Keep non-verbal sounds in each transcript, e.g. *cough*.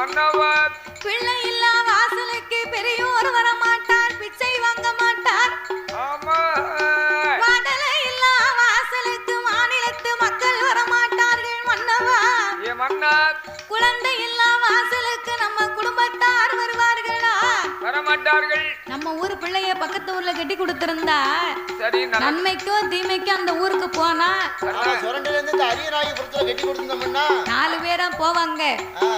மன்னவா பிள்ளை இல்லா வாசலுக்கு பெரியோர் வரம் வரமாட்டார்கள் நம்ம ஊர் பிள்ளைய பக்கத்து ஊர்ல கட்டி கொடுத்திருந்தா சரி நல்ல நன்மைக்கோ தீமைக்கோ அந்த ஊருக்கு போனா ஆனா சுரண்டில இருந்து இந்த அரியநாயகபுரத்துல கட்டி கொடுத்திருந்தோம்னா? நாலு பேரா போவாங்க.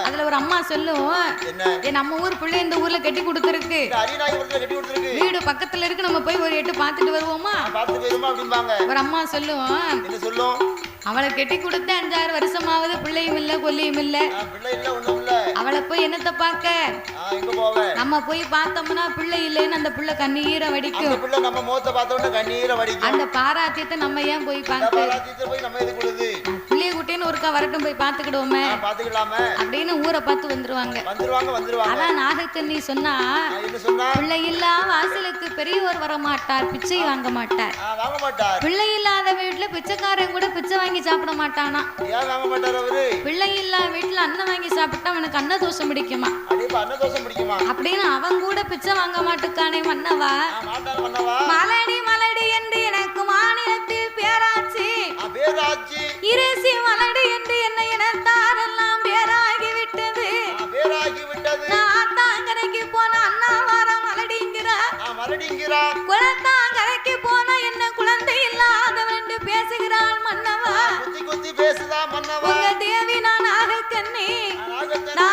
அதுல ஒரு அம்மா சொல்லும் என்ன? ஏ நம்ம ஊர் பிள்ளை இந்த ஊர்ல கட்டி கொடுத்துருக்கு. இந்த அரியநாயகபுரத்துல கட்டி கொடுத்திருக்கு. வீடு பக்கத்துல இருக்கு நம்ம போய் ஒரு எட்டு பார்த்துட்டு வருவோமா? அப்படிம்பாங்க. ஒரு அம்மா சொல்லும் என்ன சொல்லும்? அவளை கட்டி கொடுத்த அஞ்சாறு வருஷமாவது பிள்ளையும் இல்ல கொல்லியும் இல்ல. அவளை போய் என்னத்தை பார்க்க? போவேன் நம்ம போய் பார்த்தோம்னா பிள்ளை இல்லைன்னு அந்த பிள்ளை கண்ணீரை வடிக்கும். பிள்ளை நம்ம முகத்தை பார்த்த உடனே கண்ணீரை வடிக்கும். அந்த பாராத்தியத்தை நம்ம ஏன் போய் இந்த குட்டின்னு ஒருக்கா வரட்டும் போய் பாத்துக்கலாமே அப்படின்னு ஊரை பார்த்து வந்துருவாங்க. வந்துருவாங்க நாகக்கண்ணி சொன்னா பிள்ளை இல்லா வாசலுக்கு பெரியவர் வர மாட்டார் பிச்சை வாங்க மாட்டார். ஆ, வாங்க மாட்டார். பிள்ளை இல்லாத வீட்டுல பிச்சைக்காரன் கூட பிச்சை வாங்கி சாப்பிட மாட்டானா? பிள்ளை இல்லா வீட்டுல அன்னம் வாங்கி சாப்பிட்டா அவனுக்கு அன்ன தோஷம் பிடிக்குமா? அப்படின்னு அவன் கூட பிச்சை வாங்க மாட்டுக்கானே மன்னவா? மலடி மலடி என்று எனக்கு மாநிலத்தில் பேராச்சு பேராச்சு இருசி மலடி என்று என்னை இனத்தாரெல்லாம் பேராகி விட்டது பேராகி விட்டது நான் தாங்கரைக்கு போன அண்ணா வார மலடிங்கிறா. நான் மறுடிங்கிறான் குளத்தாங்கரைக்கு போன என்ன குழந்தை இல்லாதவன் என்று பேசுகிறாள் மன்னவா. குத்தி குத்தி பேசுதா மன்னவா? உங்க தேவி நான் நான் நாகத்தன் நான்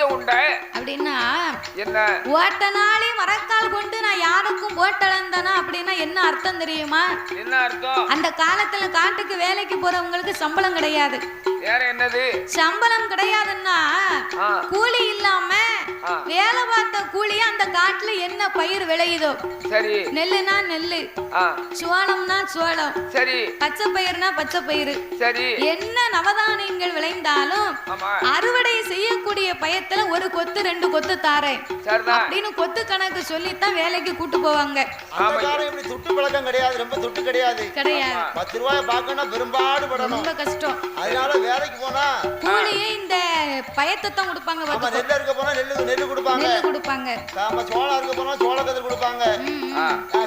தோசை உண்ட? அப்படின்னா என்ன? மரக்கால் கொண்டு நான் யாருக்கும் போட்டு அளந்தனா அப்படின்னா என்ன அர்த்தம் தெரியுமா? என்ன அர்த்தம்? அந்த காலத்துல காட்டுக்கு வேலைக்கு போறவங்களுக்கு சம்பளம் கிடையாது. வேற என்னது? சம்பளம் கிடையாதுன்னா. கூலி. வேலை பார்த்த கூலி அந்த காட்டுல என்ன பயிர் விளையுதோ? சரி. நெல்லுனா நெல்லு ஆ. சோளம்னா சோளம் சரி. பச்சை பயிர்னா பச்சை பயிறு. சரி. என்ன நவதானியங்கள் விளைந்தாலும் ஆமா. அறுவடை செய்யக்கூடிய பயத்துல ஒரு கொத்து ரெண்டு கொத்து தாரேன். அப்படின்னு கொத்து கணக்கு சொல்லித்தான் வேலைக்கு கூட்டு போவாங்க. துட்டு பழக்கம் கிடையாது ரொம்ப துட்டு கிடையாது. கிடையாது. பத்து ரூபாய் பார்க்கணும்னா பெரும்பாடு ரொம்ப கஷ்டம். அதனால வேலைக்கு போனா கூலியே இந்த பயத்தை தான் கொடுப்பாங்க. நெல் இருக்க போனா நெல்லு நெல்லு கொடுப்பாங்க. நெல்லு கொடுப்பாங்க. ஆமா சோளம் இருக்க போனா சோள கதிர் கொடுப்பாங்க.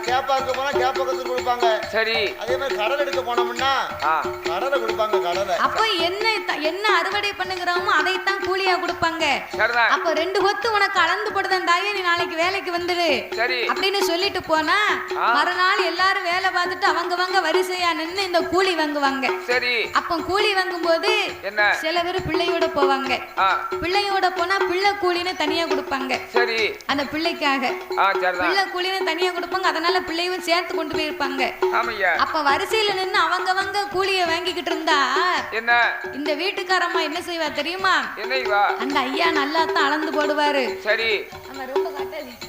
கேப்பா இருக்க போனா கேப்ப கதிர் கொடுப்பாங்க. சரி. அதே மாதிரி கடலை எடுக்க போனோம்னா கடலை கொடுப்பாங்க கடலை. அப்ப என்ன என்ன அறுவடை பண்ணுகிறோமோ அதைத்தான் கூலியா கொடுப்பாங்க. சரிதான். அப்ப ரெண்டு கொத்து உனக்கு அளந்து போடுதான் தாயே நீ நாளைக்கு வேலைக்கு வந்துடு சரி. அப்படின்னு சொல்லிட்டு போனா. மறுநாள் எல்லாரும் வேலை பார்த்துட்டு அவங்க வாங்க வரிசையா நின்னு இந்த கூலி வாங்குவாங்க. சரி. அப்போ கூலி வாங்கும்போது என்ன? சில பேர் பிள்ளையோட போவாங்க. பிள்ளையோட போனா பிள்ளை கூலின்னு தனியா கொடுப்பாங்க. சரி. அந்த பிள்ளைக்காக. ஆ சரிதான். பிள்ளை கூலின்னு தனியா கொடுப்பாங்க அதனால பிள்ளையும் சேர்த்து கொண்டு போயிருப்பாங்க. அப்ப வரிசையில நின்னு அவங்கவங்க கூலிய வாங்கிக்கிட்டு இருந்தா என்ன? இந்த வீட்டுக்காரம்மா என்ன செய்வா தெரியுமா? அந்த ஐயா நல்லா தான் அளந்து போடுவாரு. சரி. நம்ம ரொம்ப காட்டாது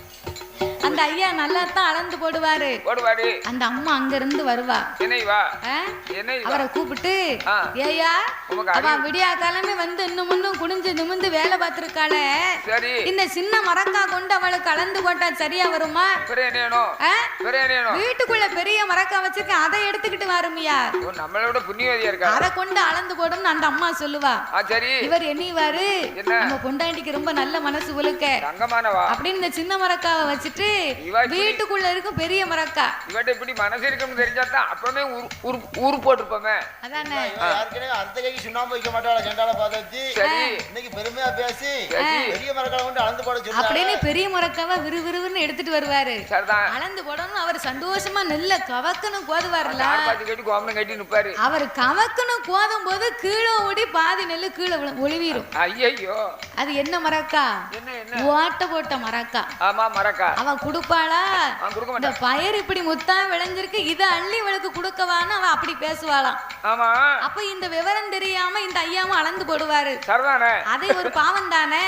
அந்த ஐயா நல்லா தான் அளந்து போடுவாரு. ஓடுவாடி அந்த அம்மா அங்க இருந்து வருவா அவரை கூப்பிட்டு. ஏயா அவ விடியா காலமே வந்து இன்னும் முன்னும் குனிஞ்சு நிமிந்து வேலை பார்த்திருக்காள. இந்த சின்ன மரக்கா கொண்டு அவளுக்கு கலந்து போட்டா சரியா வருமா? வீட்டுக்குள்ள பெரிய மரக்கா வச்சிருக்கேன். அதை எடுத்துக்கிட்டு வருமியா நம்மளோட புண்ணியவதியா இருக்கா? அதை கொண்டு அளந்து போடும்னு அந்த அம்மா சொல்லுவா. இவர் எண்ணிவாரு? நம்ம பொண்டாட்டிக்கு ரொம்ப நல்ல மனசு உழுக்க. அப்படின்னு இந்த சின்ன மரக்காவை வச்சுட்டு வீட்டுக்குள்ள இருக்கும் பெரிய மரக்கா. இவட்ட இப்படி மனசு இருக்குன்னு தெரிஞ்சா தான் அப்பவே ஊர் ஊர் ஊர் போட்டிருப்போமே. அதானே? அடுத்த கைக்கு சுண்ணாம்பு வைக்க மாட்டாளா செண்டால பார்த்து இன்னைக்கு பெருமையா பேசி. பெரிய மரக்கால கொண்டு அளந்து போட சொன்னா அப்படின்னு பெரிய மரக்காவை விறுவிறுன்னு எடுத்துட்டு வருவாரு. சரிதான். அளந்து போடணும் அவர் சந்தோஷமா நெல்ல கவக்கணும் கோதுவார்ல. கட்டி கோமனம் கட்டி நிப்பாரு. அவர் கவக்கணும் கோதும் போது கீழே ஓடி பாதி நெல்லு கீழே விழு- ஒளிவீரும். ஐயையோ. அது என்ன மரக்கா? என்ன என்ன? ஓட்ட போட்ட மரக்கா. ஆமா மறக்கா அவ குடுப்பாளா? இந்த பயிர் இப்படி முத்தா விளைஞ்சிருக்கு இதை அள்ளி இவளுக்கு கொடுக்கவான்னு அவ அப்படி பேசுவாளாம். ஆமா. அப்ப இந்த விவரம் தெரியாம இந்த ஐயாவும் அளந்து போடுவாரு. சரிதானே? அது ஒரு பாவம் தானே?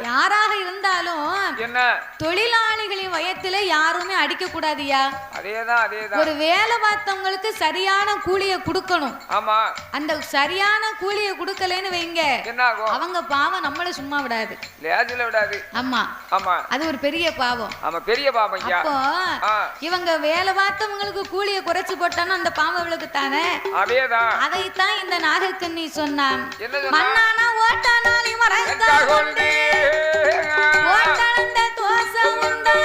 யாராக இருந்தாலும் என்ன? தொழிலாளிகளின் வயத்துல யாருமே அடிக்க கூடாதுயா அதேதான் அதேதான். ஒரு வேலை பார்த்தவங்களுக்கு சரியான கூலிய கொடுக்கணும். ஆமா. அந்த சரியான கூலிய கொடுக்கலன்னு வைங்க. அவங்க பாவம் நம்மள சும்மா விடாது. விடாது. ஆமா. ஆமா. அது ஒரு பெரிய பாவம். ஆமா பெரிய அப்போ ஆ. இவங்க வேலை பார்த்தவங்களுக்கு கூலிய குறைச்சு போட்டானா அந்த பாவம் இவளுக்கு தானே? அதேதான். அதைத்தான் இந்த நாகக்கண்ணி சொன்னான். மண்ணானா ஓட்டானாலி மரத்தா கொண்டு ஓட்டளந்த தோசம் உண்டா?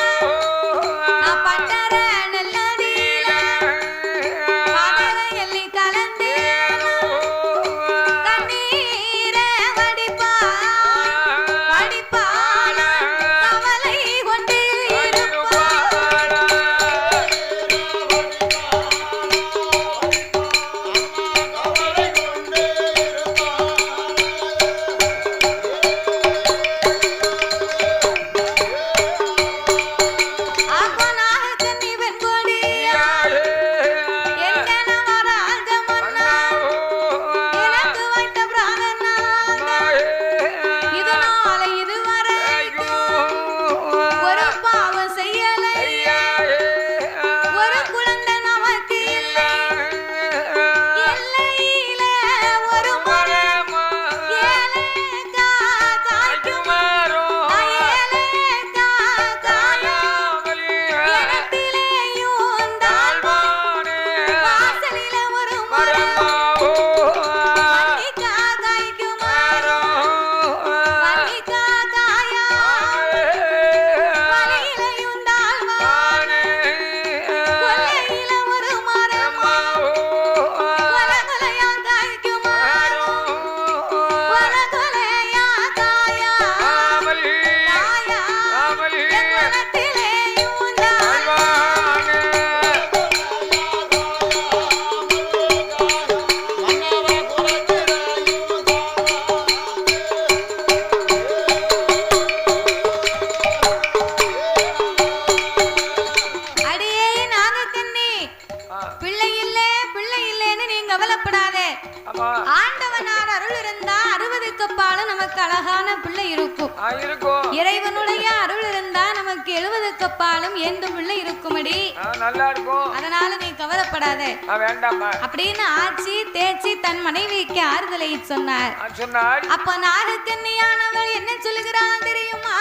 அப்படின்னு ஆச்சி தேச்சி தன் மனைவிக்கு ஆறுதலை சொன்னார். ஆ, சொன்னாள் அப்ப நாகக்கண்ணியானவள் என்ன சொல்லுகிறான் தெரியுமா?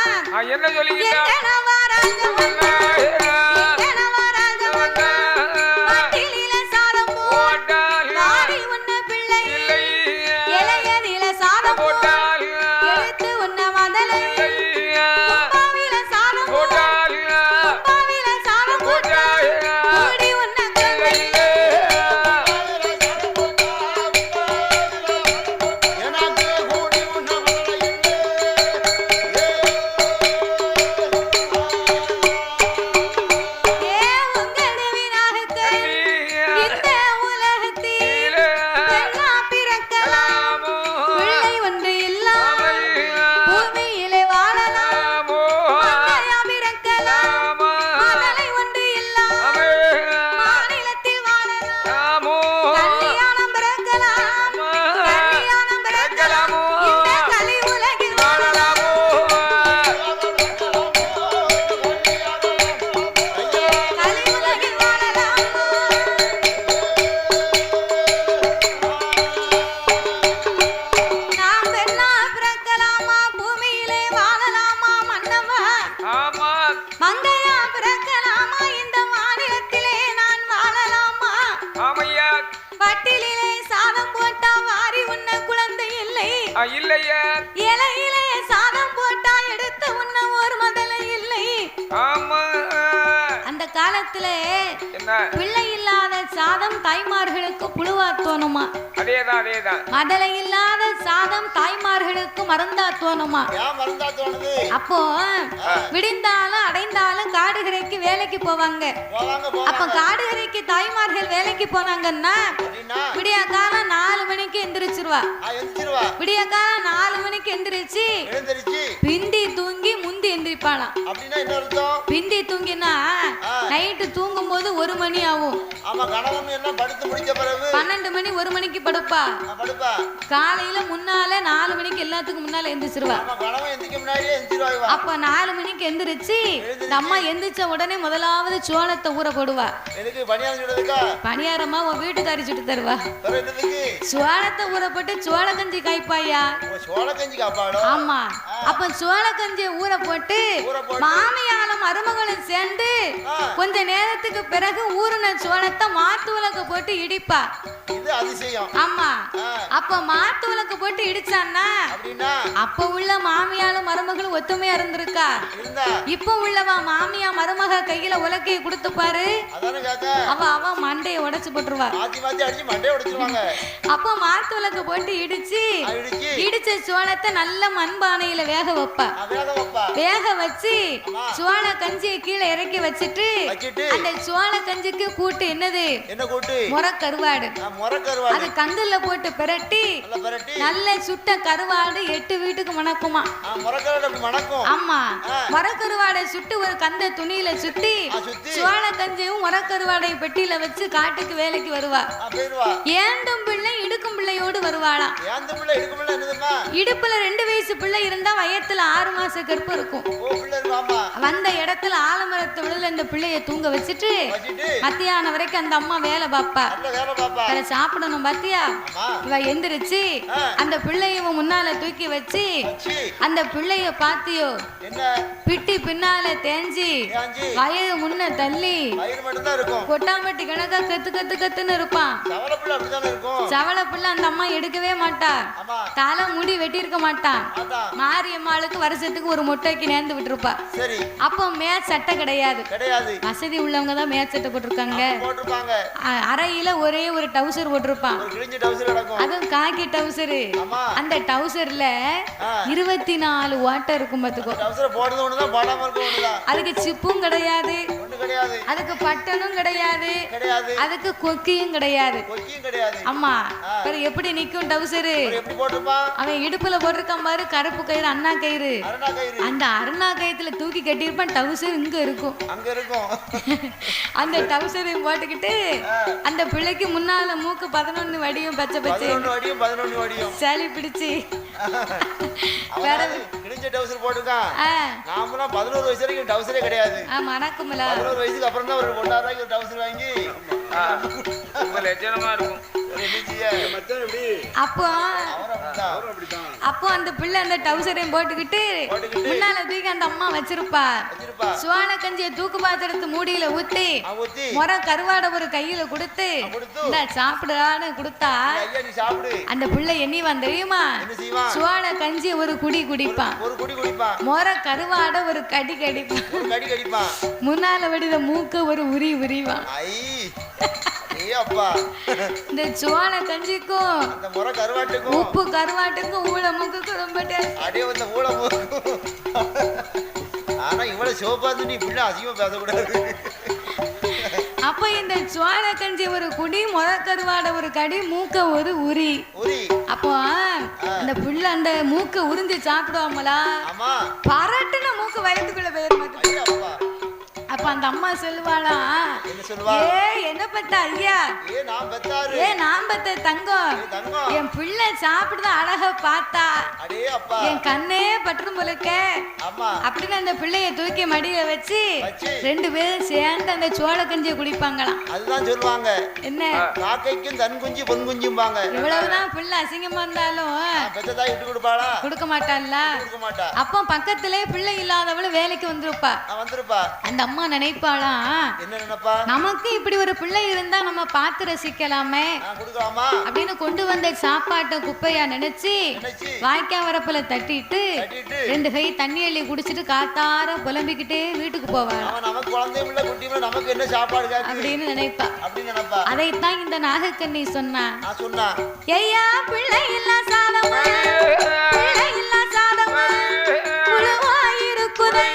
என்ன சொல்லிக்கிட்டா மறந்தா தோணுமா ஏன் மறந்தா தோணுது? அப்போ விடிந்தாலும் அடைந்தாலும் காடுகரைக்கு வேலைக்கு போவாங்க. அப்ப காடுகரைக்கு தாய்மார்கள் வேலைக்கு போனாங்கன்னா விடிய காலம் நாலு மணிக்கு எந்திரிச்சிருவா. விடிய காலம் நாலு மணிக்கு எந்திரிச்சு தூங்கும் போது ஒரு மணி ஆகும். ஆமா கணவன் எல்லாம் படுத்து முடிச்ச பிறகு பன்னெண்டு மணி ஒரு மணிக்கு படுப்பா. காலையில முன்னால நாலு மணிக்கு எல்லாத்துக்கும் முன்னால எந்திரிச்சிருவா. கணவன் எந்திரிக்க முன்னாடியே. அப்ப நாலு மணிக்கு எந்திரிச்சு அம்மா எந்திரிச்ச உடனே முதலாவது சோளத்தை ஊற போடுவா. எனக்கு பணியாரம் உன் வீட்டுக்காரி சுட்டு தருவா. சோளத்தை ஊற போட்டு சோள கஞ்சி காய்ப்பாயா சோள கஞ்சி ஆமா. அப்ப சோள கஞ்சியை ஊற போட்டு. மாமியாலும் மருமகளும் சேர்ந்து. கொஞ்ச நேரத்துக்கு பிறகு ஊறின சோளத்தை மாத்து உலக்கு போட்டு இடிப்பா. இது அதிசயம். ஆமா. அப்ப மாத்து உலக்கு போட்டு இடிச்சான்னா அப்ப உள்ள மாமியாலும் மருமகளும் ஒத்துமையா இருந்திருக்கா? இருந்தா? இப்ப உள்ளவா மாமியா மருமக கையில உலக்கையை கொடுத்து பாரு. அவ அவ மண்டையை உடைச்சு போட்டுருவா. அப்ப மாத்து உலக்கு போட்டு இடிச்சு இடிச்சு. சோளத்தை நல்ல மண்பானையில வேக வைப்பா. வேக வச்சு. சோள கஞ்சியை கீழே இறக்கி வச்சுட்டு அந்த சோள கஞ்சிக்கு கூட்டு என்னது? என்ன கூட்டு? முறை கருவாடு முறை அது கந்துல போட்டு பிரட்டி நல்லா சுட்ட கருவாடு எட்டு வீட்டுக்கு மணக்குமா? முறை மணக்கும். ஆமா. மரக்கருவாடை சுட்டு ஒரு கந்த துணியில சுத்தி. சோள கஞ்சியும் மரக்கருவாடை பெட்டியில வச்சு காட்டுக்கு வேலைக்கு வருவா. ஏண்டும் பிள்ளை இடுக்கும் பிள்ளையோடு வருவாளாம் இடுப்புல ரெண்டு வயசு பிள்ளை இருந்தா வயத்துல ஆறு மாச கற்பு இருக்காமா. வந்த இடத்துல ஆலமரத்து விழுல இந்த பிள்ளைய தூங்க வச்சுட்டு மத்தியானம் வரைக்கும் அந்த அம்மா வேலை பாப்பா. வேற சாப்பிடணும் பாத்தியா? இவ எந்திரிச்சு. அந்த பிள்ளைய முன்னால தூக்கி வச்சு அந்த பிள்ளைய பாத்தியோ பிட்டி பின்னால தேஞ்சி வயது முன்ன தள்ளி கொட்டாம்பட்டி கணக்கா கத்து கத்து கத்துன்னு இருப்பான். சவள பிள்ளை அந்த அம்மா எடுக்கவே மாட்டா. தலை முடி வெட்டியிருக்க மாட்டான் மாரியம்மாளுக்கு வருஷத்துக்கு ஒரு மொட்டைக்கு நேர்ந்து விட்டுருப்பா. அப்போ மே சட்டை கிடையாது. கிடையாது. வசதி உள்ளவங்க தான் மே சட்டை போட்டிருக்காங்க. அறையில ஒரே ஒரு டவுசர் போட்டிருப்பான். அதுவும் காக்கி டவுசரு. அந்த டவுசர்ல. இருபத்தி நாலு ஓட்டை இருக்கும் பாத்துக்கோ அதுக்கு சிப்பும் கிடையாது. அதுக்கு பட்டனும் கிடையாது. அதுக்கு கொக்கியும் கிடையாது. ஆமா. பிறகு எப்படி நிக்கும் டவுசரு? அவன் இடுப்புல போட்டிருக்கான் பாரு கருப்பு கயிறு அண்ணா கயிறு. அந்த அருணா கயித்துல தூக்கி கட்டியிருப்பான் டவுசர் இங்க இருக்கும். அங்க இருக்கும். அந்த டவுசரையும் போட்டுக்கிட்டு அந்த பிள்ளைக்கு முன்னால மூக்கு பதினொன்னு வடியும் பச்சை பச்சை. வடியும் பதினொன்னு வடியும். சளி பிடிச்சு. கிழிஞ்ச டவுசர் போட்டிருக்கான் ஆ, நாமெல்லாம் பதினோரு வயசு வரைக்கும் டவுசரே கிடையாது. ஆ, மணக்கும்ல பதினோரு வயசுக்கு அப்புறம் தான் ஒரு ஒன்றாயிரம் ஒரு டவுசர் வாங்கி. லட்சணமா இருக்கும். அப்போ அப்போ அந்த பிள்ளை அந்த டவுசரையும் போட்டுக்கிட்டு. முன்னால தூக்கி அந்த அம்மா வச்சிருப்பா. சுவான கஞ்சியை தூக்கு பாத்திரத்து மூடியில ஊத்தி முறை கருவாடை ஒரு கையில கொடுத்து. இந்த சாப்பிடுறான்னு கொடுத்தா ஐயா நீ சாப்பிடு. அந்த பிள்ளை எண்ணிவான் தெரியுமா? என்ன செய்வான்? சுவான கஞ்சி ஒரு குடி குடிப்பான். ஒரு குடி குடிப்பான். முறை கருவாடை ஒரு கடி கடிப்பான். முன்னால வடித மூக்க ஒரு உரி உரிவான். ஐ ஏ அப்பா. இந்த சுவான கஞ்சிக்கும். அந்த முறை கருவாட்டுக்கும். உப்பு கருவாட்டுக்கும் ஊழ மூக்குக்கும் ரொம்ப. அப்படியே வந்த ஊழம் ஆனா இவ்வளவு சிவப்பா இருந்து நீ பிள்ளை அதிகமா பேசக்கூடாது. அப்ப இந்த சுவான கஞ்சி ஒரு குடி முறை கருவாடை ஒரு கடி மூக்க ஒரு உரி. உரி. அப்போ அந்த புள்ள அந்த மூக்க உறிஞ்சி சாப்பிடுவாங்களா? ஆமா. பரட்டுன மூக்கு வயிற்றுக்குள்ள ஐயா. அப்பா அந்த அம்மா சொல்லுவாளா? என்ன சொல்லுவா? ஏ என்ன பத்த ஐயா? ஏ நான் பத்த தங்கம் என் பிள்ளை சாப்பிடுத அழகா பார்த்தா? என் கண்ணே பற்றும் போலுக்க அப்படின்னு அந்த பிள்ளைய தூக்கி மடியில வச்சு. ரெண்டு பேரும் சேர்ந்து அந்த சோள கஞ்சியை குடிப்பாங்களாம். அதுதான் சொல்லுவாங்க. என்ன? காக்கைக்கும் தன் குஞ்சு பொன் குஞ்சும்பாங்க. இவ்வளவுதான் பிள்ளை அசிங்கமா இருந்தாலும் கொடுக்க மாட்டான்ல. அப்போ பக்கத்திலே பிள்ளை இல்லாதவளு வேலைக்கு வந்திருப்பா. வந்திருப்பா. அந்த அம்மா நினைப்பாளாம் என்ன நினைப்பா? நமக்கு இப்படி ஒரு பிள்ளை இருந்தா நம்ம பார்த்து ரசிக்கலாமே. அப்படின்னு கொண்டு வந்த சாப்பாட்டை குப்பையா நினைச்சு வாய்க்கா வரப்புல தட்டிட்டு ரெண்டு கை தண்ணி அள்ளி குடிச்சிட்டு காத்தார புலம்பிக்கிட்டே வீட்டுக்கு கேக்கு அப்படின்னு நினைப்பா. அதைத்தான் இந்த நாகக்கண்ணி சொன்னா. ஐயா பிள்ளை இல்ல சாதமா? பிள்ளை இல்ல சாதமா? புழுவாயிருக்குதை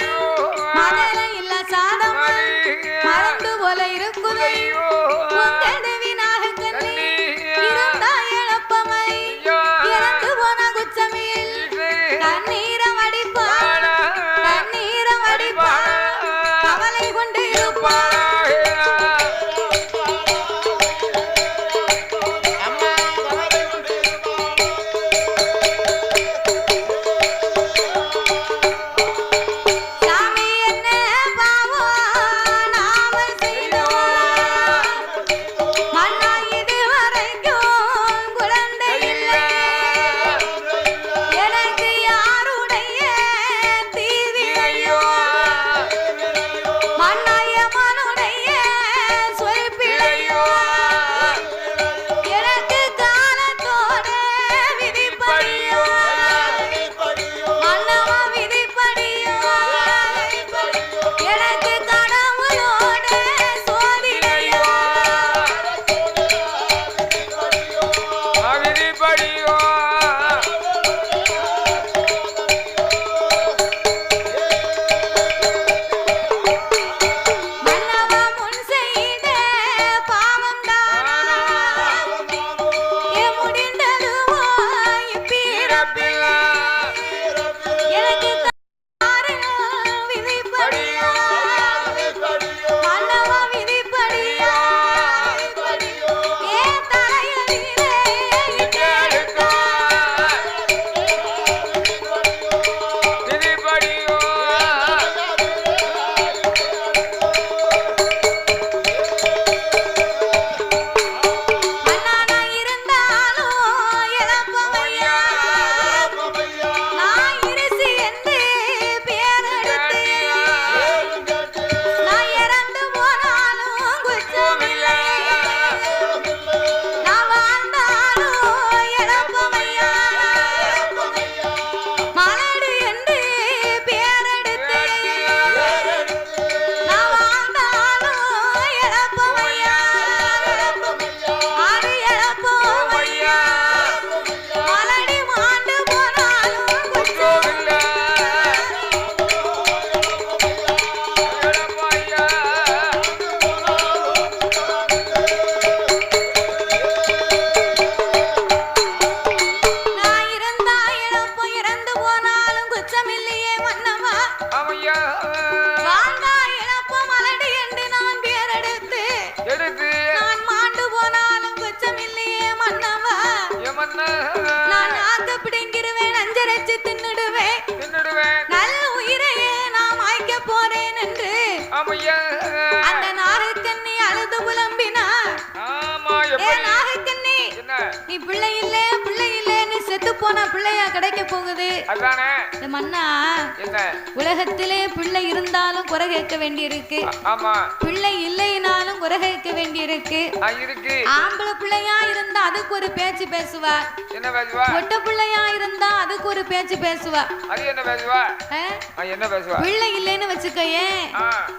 ஆமா. பிள்ளை இல்லைனாலும் குறை கேட்க வேண்டியிருக்கு இருக்கு. ஆம்பளை பிள்ளையா இருந்தா அதுக்கு ஒரு பேச்சு பேசுவா. என்ன பேசுவா? பிள்ளையா இருந்தா அதுக்கு ஒரு பேச்சு பேசுவா. அது என்ன பேசுவா? ஆ? ஆ, என்ன பேசுவா? பிள்ளை இல்லைன்னு வச்சுக்கயே.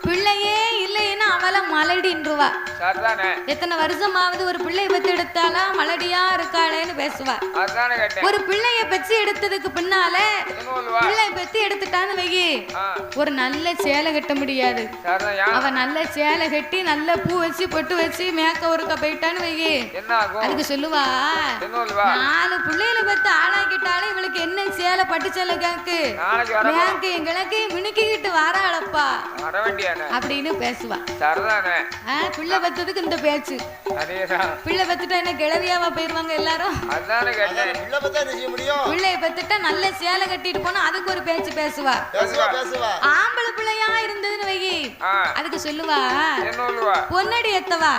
பிள்ளையே இல்லைன்னா அவளை மலடின்றுவா. சரிதானே எத்தனை வருஷமாவது ஒரு பிள்ளை பெத்து எடுத்தாலா மலடியா இருக்காளேன்னு பேசுவா. ஒரு பிள்ளைய பெச்சு எடுத்ததுக்கு பின்னால பிள்ளை பெத்து எடுத்துட்டான்னு வையி. ஒரு நல்ல சேலை கட்ட முடியாது. அவ நல்ல சேலை கட்டி நல்ல பூ வச்சு பொட்டு வச்சு மேக்க ஒருக்க போயிட்டான்னு வையி. அதுக்கு சொல்லுவா. நாலு பிள்ளைகளை பெத்து ஆளாக்கிட்டாலே இவளுக்கு என்ன சேலை பட்டு சேலை கேக்கு? மேக்கு எங்களுக்கு மினுக்கிக்கிட்டு வாராளப்பா. வர வேண்டியானே அப்படின்னு பேசுவா. பிள்ளை பெத்ததுக்கு இந்த பேச்சு. பிள்ளை பெத்துட்டா என்ன கிளவியாவா போயிருவாங்க எல்லாரும்? பிள்ளைய பெத்துட்டா நல்ல சேலை கட்டிட்டு போனா அதுக்கு ஒரு பேச்சு பேசுவா. பேசுவா பேசுவா. ஆம்பளை பிள்ளையா இருந்ததுன்னு ஆ. அதுக்கு சொல்லுவா. என்ன சொல்லுவா? பொன்னடி எத்தவா?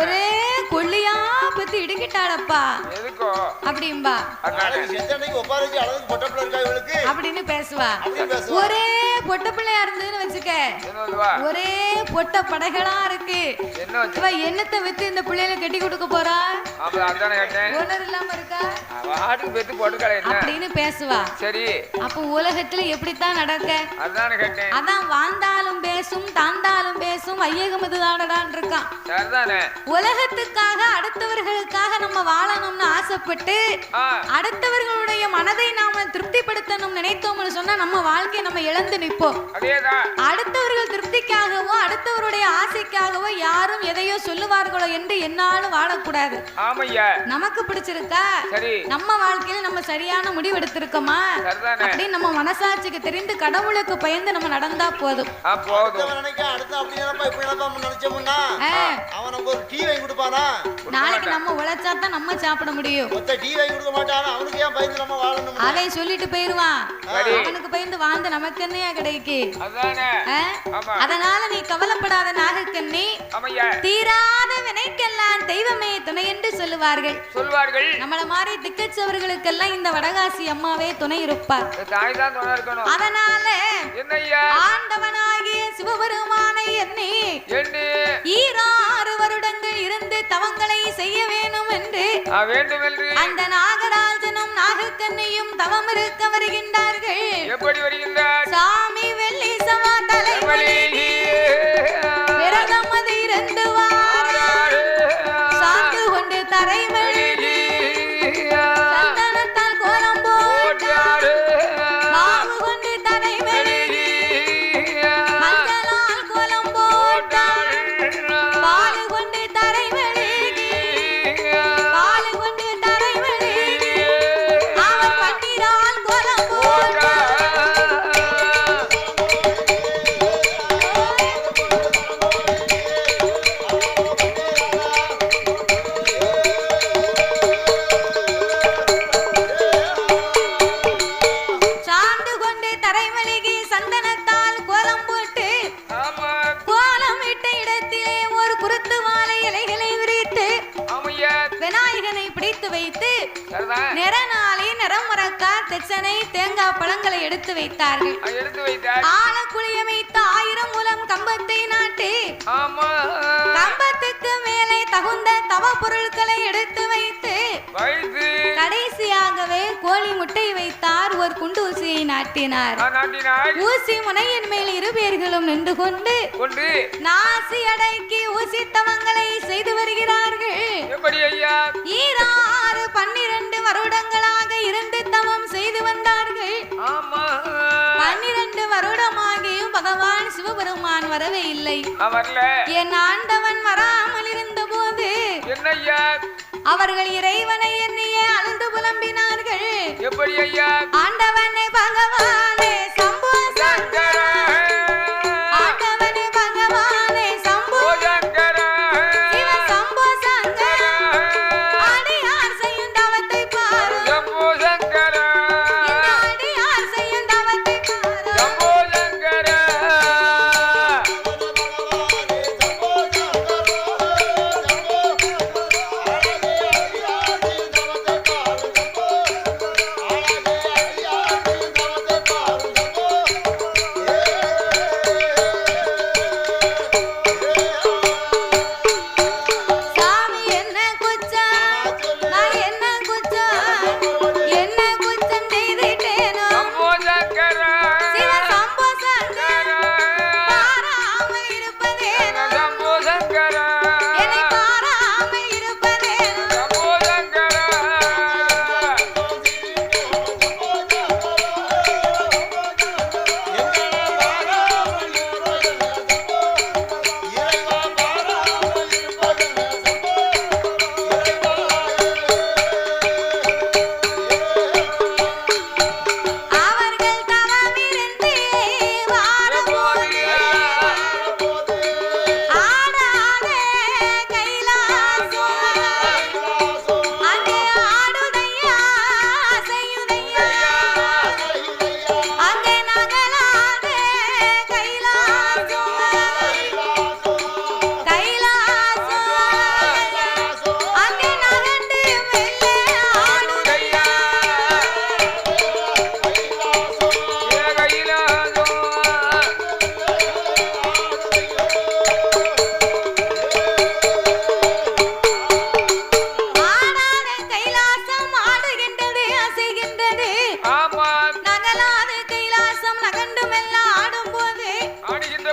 ஒரே கொள்ளியா பத்தி இடுக்கிட்டாளப்பா. எதுக்கோ? அப்படிம்பா. அப்படின்னு பேசுவா. ஒரே பொட்ட பிள்ளையா இருந்ததுன்னு வச்சுக்க. ஒரே பொட்ட படைகளா இருக்கு. இவ என்னத்தை வித்து இந்த பிள்ளைகளை கட்டி கொடுக்க போறா? ஓனர் இல்லாம இருக்கா? அப்படின்னு பேசுவா. சரி. அப்ப உலகத்துல எப்படித்தான் நடக்க? அதானே வாழ்ந்தாலும் பேசும் தாண்டாலும் பேசும் தானடான் இருக்கான். உலகத்துக்காக அடுத்தவர்களுக்காக நம்ம வாழணும்னு ஆசைப்பட்டு அடுத்தவர்களுடைய மனதை நாம திருப்திப்படுத்தணும் நினைத்தோம்னு சொன்னா நம்ம வாழ்க்கையை நம்ம இழந்து நிற்போம். அடுத்தவர்கள் திருப்திக்காகவோ அடுத்தவருடைய ஆசைக்காகவோ யாரும் எதையோ சொல்லுவார்களோ என்று என்னாலும் வாழக்கூடாது. நமக்கு பிடிச்சிருக்கா சரி. நம்ம வாழ்க்கையில நம்ம சரியான முடிவு எடுத்திருக்கோமா? அப்படின்னு நம்ம மனசாட்சிக்கு தெரிந்து கடவுளுக்கு பயந்து நம்ம நடந்தா போதும். நாளைக்கு நம்ம உழைச்சா தான் நம்ம சாப்பிட முடியும். டீ வாங்கி கொடுக்க மாட்டானா? அவனுக்கு ஏன் பயந்து நம்ம வாழணும் அவன் சொல்லிட்டு போயிருவான். அவனுக்கு பயந்து வாழ்ந்து நமக்கு என்னையா கிடைக்கு? அதானே. ஆ? ஆமா. அதனால நீ கவலைப்படாத நாகக்கண்ணி. ஆமையா. தீராத வினைக்கெல்லாம் தெய்வமே துணை என்று சொல்லுவார்கள். சொல்வார்கள் நம்மள மாதிரி திக்கச்சவர்களுக்கெல்லாம் இந்த வடகாசி அம்மாவே துணை இருப்பார். இந்த தாய் தான் துணை இருக்கணும். அதனால என்னய்யா? ஆண்டவனாகிய சிவபெருமானை எண்ணி ஈராறு வருடங்கள் இருந்து தவங்களை செய்ய வேணும் என்று ஆ வேண்டும் என்று அந்த நாகராஜனும் நாகக்கண்ணையும் தவம் இருக்க வருகின்றார்கள். எப்படி வருகின்றார்? சாமி வெள்ளி சவா தலைவலி இருந்து வாரார் சாந்து கொண்டு தரைவழி கம்பத்துக்கு மேலே தகுந்த தவ பொருட்களை எடுத்து வைத்து கடைசியாகவே கோழி முட்டை வைத்தார் ஒரு குண்டு ஊசியை நாட்டினார் ஊசி முனையின் மேல் இரு பேர்களும் நின்று கொண்டு நாசி அடக்கி ஊசி தவங்களை செய்து வருகிறார்கள். ஈராறு பன்னிரண்டு வருடங்களாக இருந்து தவம் செய்து வந்தார்கள். பன்னிரண்டு வருடமாகியும் பகவான் சிவபெருமான் வரவே இல்லை. என் ஆண்டவன் வராமல் இருந்த போது அவர்கள் இறைவனை எண்ணியே அழுது புலம்பினார்கள். எப்படி ஐயா? ஆண்டவனே பகவானே சம்போ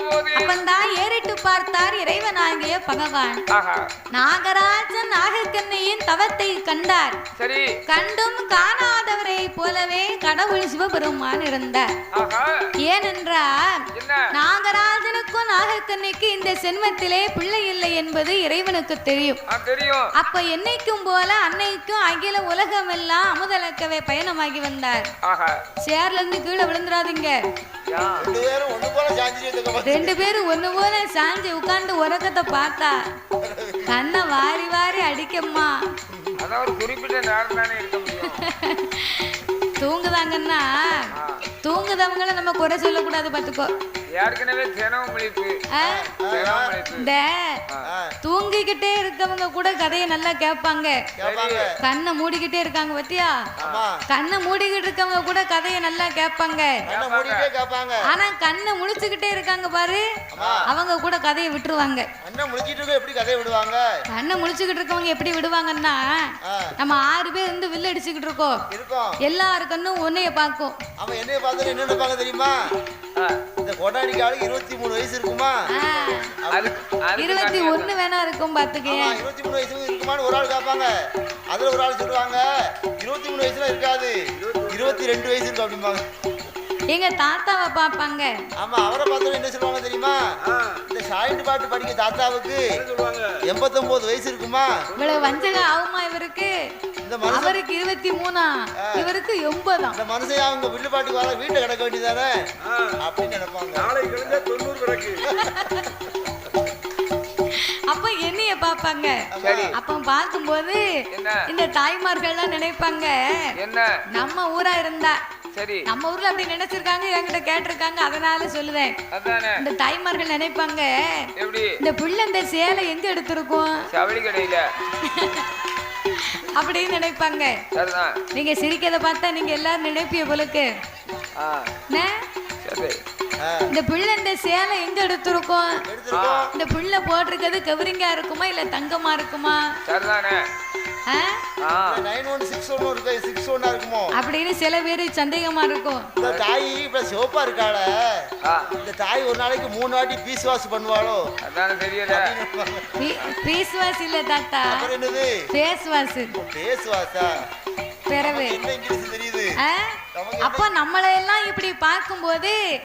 போது அவன் ஏறி இறைவனாகிய பகவான். நாகராஜன் நாகக்கண்ணையின் தவத்தை கண்டார். சரி. கண்டும் காணாதவரை போலவே கடவுள் சிவபெருமான் இருந்தார். ஆஹா. ஏனென்றால் நாகராஜனுக்கும் நாகக்கண்ணைக்கு இந்த சென்மத்திலே பிள்ளை இல்லை என்பது இறைவனுக்கு தெரியும். ஆ தெரியும். அப்ப என்னைக்கும் போல அன்னைக்கும் அகில உலகம் எல்லாம் அமுதலக்கவே பயணமாகி வந்தார். ஆஹா. சேர்ல இருந்து கீழே விழுந்துடாதீங்க ரெண்டு பேரும் ஒண்ணு போல சாஞ்சிட்டு சாஞ்சி உட்கார்ந்து உறக்கத்தை பார்த்தா கண்ணை வாரி வாரி அடிக்கம்மா. அதான் ஒரு குறிப்பிட்ட நேரம் தானே இருக்க முடியும். தூங்குதாங்கன்னா. தூங்குதவங்கள நம்ம குறை சொல்லக்கூடாது பாத்துக்கோ ஏற்கனவே தினமும் இந்த தூங்கிக்கிட்டே இருக்கவங்க கூட கதையை நல்லா கேட்பாங்க. கண்ணை மூடிக்கிட்டே இருக்காங்க பத்தியா? கண்ணை மூடிக்கிட்டு இருக்கவங்க கூட கதையை நல்லா கேட்பாங்க. கண்ணை மூடிட்டே கேட்பாங்க. ஆனா கண்ணை முழிச்சுக்கிட்டே இருக்காங்க பாரு. அவங்க கூட கதையை விட்டுருவாங்க. கண்ணை முழிச்சுக்கிட்டு இருக்கவங்க எப்படி விடுவாங்கன்னா நம்ம ஆறு பேர் இருந்து வில்லு அடிச்சுக்கிட்டு இருக்கோம். இருக்கும். எல்லாரு கண்ணும் உன்னைய பார்க்கும். அவன் என்னைய என்ன தெரியுமா? இந்த ஆளுக்கு இருபத்தி மூணு வயசு இருக்குமா? இருபத்தி ஒண்ணு வேணா இருக்கும் பாத்துக்க இருபத்தி மூணு வயசு இருக்குமான்னு ஒரு ஆள் கேட்பாங்க அதுல ஒரு ஆள் சொல்லுவாங்க இருபத்தி மூணு வயசுல இருக்காது இருபத்தி ரெண்டு வயசு இருக்கும் அப்படிம்பாங்க. எங்க தாத்தாவை பார்ப்பாங்க. ஆமா அவரை பார்த்தோம் என்ன சொல்லுவாங்க தெரியுமா? இந்த சாயிண்ட் பாட்டு படிக்க தாத்தாவுக்கு எண்பத்தொன்பது வயசு இருக்குமா? இவ்வளவு வஞ்சகம் ஆகுமா இவருக்கு? அவருக்கு இருபத்தி மூணா இவருக்கு எண்பதாம். இந்த மனுஷன் அவங்க வில்லு பாட்டுக்கு வர வீட்டை கிடக்க வேண்டியதானே அப்படின்னு நினைப்பாங்க. நாளை கழிஞ்சா தொண்ணூறு பிறகு *laughs* அப்ப என்னைய பார்ப்பாங்க. சரி. அப்ப பார்க்கும்போது என்ன? இந்த தாய்மார்கள்லாம் நினைப்பாங்க. என்ன? நம்ம ஊரா இருந்தா சரி. நம்ம ஊர்ல அப்படி நினைச்சிருக்காங்க என்கிட்ட கேட்டிருக்காங்க அதனால சொல்லுவேன் அதானே? இந்த தாய்மார்கள் நினைப்பாங்க. எப்படி? இந்த புள்ள இந்த சேலை எங்க எடுத்திருக்கோம்? சவளி கடையில. அப்படின்னு நினைப்பாங்க. சரிதான். நீங்க சிரிக்கிறத பார்த்தா நீங்க எல்லாரும் நினைப்பிய போலுக்கு. இந்த பிள்ளை இந்த சேலை எங்க எடுத்திருக்கோம்? எடுத்திருக்கோம். இந்த புள்ள போட்டிருக்கிறது கவரிங்கா இருக்குமா இல்ல தங்கமா இருக்குமா? நைன் ஒன் சிக்ஸ் ஒன் இருக்கு? சிக்ஸ் ஒன்னா இருக்குமோ? அப்படின்னு சில பேர் சந்தேகமா இருக்கும். இந்த தாய் இப்ப சிவப்பா இருக்காள. இந்த தாய் ஒரு நாளைக்கு மூணு வாட்டி பீஸ் வாஷ் பண்ணுவாளோ? அதானே தெரியல ஃபேஸ் வாஷ் இல்ல தாத்தா. அப்புறம் என்னது? Face wash. பேஸ் வாஷா? பிறவு. என்ன இங்கிலீஷ் தெரியுது? அப்ப நம்மளை எல்லாம் இப்படி பார்க்கும்போது